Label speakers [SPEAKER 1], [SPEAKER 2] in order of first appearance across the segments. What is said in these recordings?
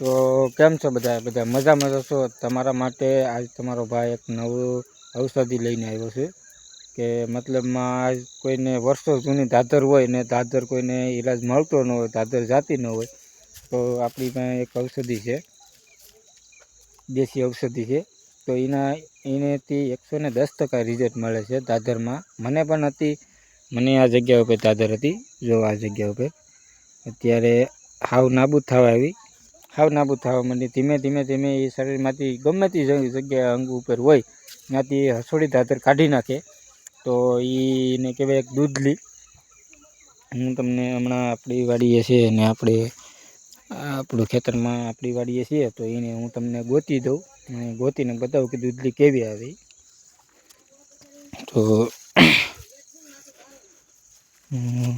[SPEAKER 1] તો કેમ છો બધા? બધા મજામાં છો? તમારા માટે આજ તમારો ભાઈ એક નવું ઔષધિ લઈને આવ્યો છે કે મતલબમાં આજ કોઈને વર્ષો જૂની દાદર હોય ને દાદર કોઈને ઈલાજ મળતો ન હોય, દાદર જાતી ન હોય, તો આપણી પાસે એક ઔષધિ છે. દેશી ઔષધિ છે. તો એના, એનેથી એકસો ને દસ ટકા રિઝલ્ટ મળે છે દાદરમાં. મને પણ હતી. મને આ જગ્યા ઉપર દાદર હતી. જો આ જગ્યા ઉપર. અત્યારે હાવ નાબૂદ થવા આવી. હાવ નાબૂદ થવા માંડી ધીમે ધીમે ધીમે એ શરીરમાંથી ગમે તે જગ્યા અંગ ઉપર હોય, ત્યાંથી હસોડી ધાતર કાઢી નાખે. તો એને કહેવાય એક દૂધલી હું તમને હમણાં આપણી વાડીએ છે ને આપણે, આપણું ખેતરમાં આપણી વાડીએ છીએ, તો એને હું તમને ગોતી દઉં. અને ગોતીને બતાવું કે દૂધલી કેવી આવી. તો હમ.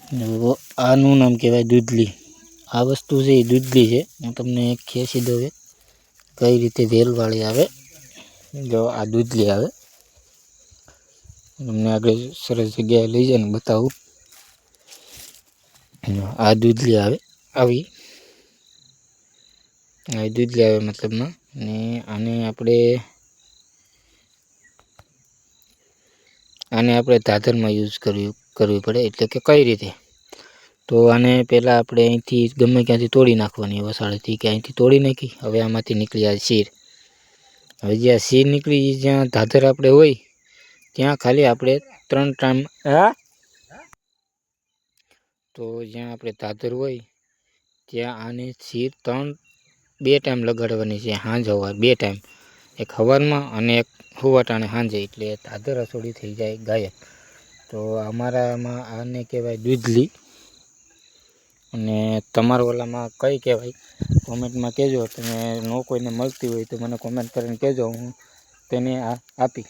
[SPEAKER 1] જો આનું નામ કહેવાય દૂધલી. આ વસ્તુ છે એ દૂધલી છે. હું તમને ખેંચી દઉં. કઈ રીતે વેલવાળી આવે? જો આ દૂધલી આવે. તમને આગળ સરસ જગ્યાએ લઈ જઈને બતાવું. આ દૂધલી આવે. આવી. આ દૂધલી આવે મતલબમાં. ને આને આપણે આને આપણે દાદરમાં યુઝ કરવી કરવી પડે. એટલે કે કઈ રીતે? તો આને પહેલાં આપણે અહીંથી ગમે ક્યાંથી તોડી નાખવાની વસાળેથી કે અહીંથી તોડી નાખી. હવે આમાંથી નીકળી આ શીર. હવે જ્યાં શીર નીકળી જ્યાં ધાધર આપણે હોય ત્યાં ખાલી આપણે ત્રણ ટાઈમ હા? તો જ્યાં આપણે ધાધર હોય ત્યાં આને શીર ત્રણ બે ટાઈમ લગાડવાની છે. સાંજ હવાર બે ટાઈમ. એક હવારમાં અને એક હુવાટાણે સાંજે એટલે ધાધર રસોડી થઈ જાય ગાયબ તો અમારામાં આને કહેવાય દૂધલી. અને તમારા ઓલામાં કઈ કહેવાય? કોમેન્ટમાં કહેજો. તમે ન કોઈને મળતી હોય તો મને કોમેન્ટ કરીને કહેજો. હું તેને આ આપી.